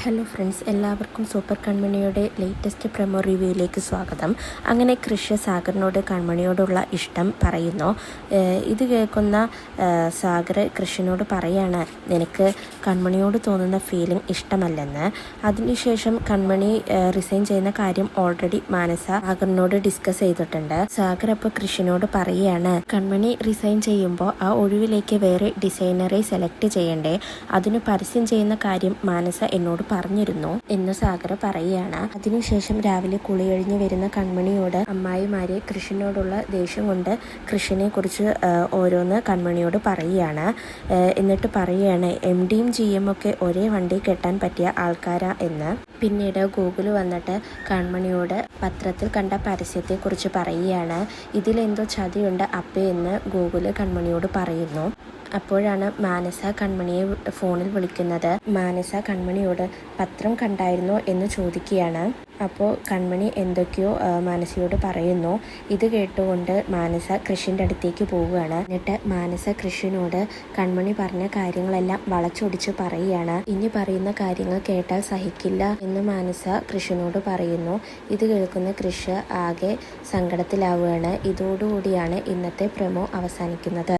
Hello friends എല്ലാവർക്കും super കൺമണിയുടെ latest promo റിവ്യൂയിലേക്ക് സ്വാഗതം. അങ്ങനെ കൃഷ്യ സാഗറിനോട് കൺമണിയോടുള്ള ഇഷ്ടം പറയുന്നു. ഇത് കേൾക്കുന്ന സാഗർ കൃഷ്യനോട് പറയാണ് നിനക്ക് കൺമണിയോട് തോന്നുന്ന ഫീലിംഗ് ഇഷ്ടമല്ലെന്ന്. അതിനുശേഷം കൺമണി റിസൈൻ ചെയ്യുന്ന കാര്യം ഓൾറെഡി മാനസ സാഗറിനോട് ഡിസ്കസ് ചെയ്തിട്ടുണ്ട്. സാഗർ അപ്പോൾ കൃഷ്യനോട് പറയുകയാണ് കൺമണി റിസൈൻ ചെയ്യുമ്പോൾ ആ ഒഴിവിലേക്ക് വേറെ ഡിസൈനറെ സെലക്ട് ചെയ്യണ്ടേ? അതിന് പരസ്യം ചെയ്യുന്ന കാര്യം മാനസ എന്നോട് പറഞ്ഞിരുന്നു എന്ന് സാഗർ പറയുകയാണ്. അതിനുശേഷം രാവിലെ കുളികഴിഞ്ഞ് വരുന്ന കൺമണിയോട് അമ്മായിമാരെ കൃഷിനോടുള്ള ദേഷ്യം കൊണ്ട് കൃഷിനെ കുറിച്ച് ഓരോന്ന് കൺമണിയോട് പറയുകയാണ്. എന്നിട്ട് പറയുകയാണ് എം ഡിയും ജി എം ഒക്കെ ഒരേ വണ്ടി കെട്ടാൻ പറ്റിയ ആൾക്കാരാ എന്ന്. പിന്നീട് ഗൂഗിൾ വന്നിട്ട് കൺമണിയോട് പത്രത്തിൽ കണ്ട പരസ്യത്തെക്കുറിച്ച് പറയുകയാണ് ഇതിലെന്തോ ചതിയുണ്ട് അപ്പേ എന്ന് ഗൂഗിൾ കൺമണിയോട് പറയുന്നു. അപ്പോഴാണ് മാനസ കൺമണിയെ ഫോണിൽ വിളിക്കുന്നത്. മാനസ കൺമണിയോട് പത്രം കണ്ടായിരുന്നോ എന്ന് ചോദിക്കുകയാണ്. അപ്പോൾ കൺമണി എന്തൊക്കെയോ മാനസയോട് പറയുന്നു. ഇത് കേട്ടുകൊണ്ട് മാനസ കൃഷിന്റെ അടുത്തേക്ക് പോവുകയാണ്. എന്നിട്ട് മാനസ കൃഷിനോട് കൺമണി പറഞ്ഞ കാര്യങ്ങളെല്ലാം വളച്ചൊടിച്ച് പറയുകയാണ്. ഇനി പറയുന്ന കാര്യങ്ങൾ കേട്ടാൽ സഹിക്കില്ല എന്ന് മാനസ കൃഷിനോട് പറയുന്നു. ഇത് കേൾക്കുന്ന കൃഷി ആകെ സങ്കടത്തിലാവുകയാണ്. ഇതോടുകൂടിയാണ് ഇന്നത്തെ പ്രമോ അവസാനിക്കുന്നത്.